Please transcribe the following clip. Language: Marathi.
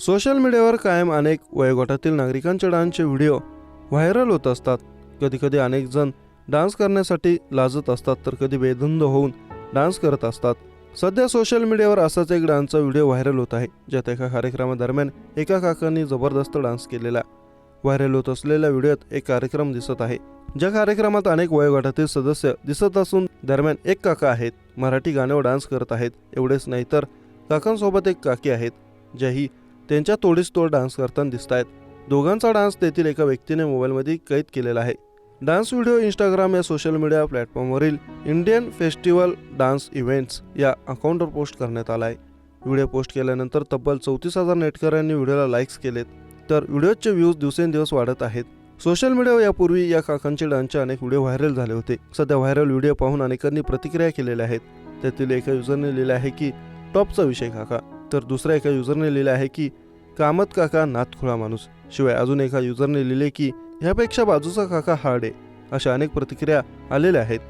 सोशल मीडियावर कायम अनेक वयोगटातील नागरिकांचे डान्सचे व्हिडिओ व्हायरल होत असतात. कधीकधी अनेक जण डान्स करण्यासाठी लाजत असतात तर कधी बेधुंद होऊन डान्स करत असतात. सध्या सोशल मीडियावर असाच एक डान्सचा व्हिडिओ व्हायरल होत आहे ज्यात एका कार्यक्रमादरम्यान एका काकांनी जबरदस्त डान्स केलेला व्हायरल होत असलेल्या व्हिडिओत एक कार्यक्रम दिसत आहे. ज्या कार्यक्रमात अनेक वयोगटातील सदस्य दिसत असून दरम्यान एक काका आहेत मराठी गाण्यावर डान्स करत आहेत. एवढेच नाही तर काकांसोबत एक काकी आहेत ज्याही त्यांच्या तोडीस तोड डान्स करताना दिसत आहेत दोघांचा डान्स तेथील एका व्यक्तीने मोबाईलमध्ये कैद केलेला आहे. डान्स व्हिडिओ इंस्टाग्राम या सोशल मीडिया प्लॅटफॉर्मवरील इंडियन फेस्टिवल डान्स इव्हेंट्स या अकाउंटवर पोस्ट करण्यात आला आहे. व्हिडिओ पोस्ट केल्यानंतर तब्बल चौतीस हजार नेटकऱ्यांनी व्हिडिओला लाईक्स केलेत. तर व्हिडिओचे व्ह्यूज दिवसेंदिवस वाढत आहेत. सोशल मीडियावर यापूर्वी या काकांचे डान्सचे अनेक व्हिडिओ व्हायरल झाले होते. सध्या व्हायरल व्हिडिओ पाहून अनेकांनी प्रतिक्रिया केलेल्या आहेत. त्यातील एका युजरने लिहिले आहे की टॉपचा विषय काका. तर दुसऱ्या एका युजरने लिहिलं आहे की कामत काका नातखुळा माणूस. शिवाय अजून एका युजरने लिहिले की ह्यापेक्षा बाजूचा काका हार्ड आहे अशा अनेक प्रतिक्रिया आलेल्या आहेत.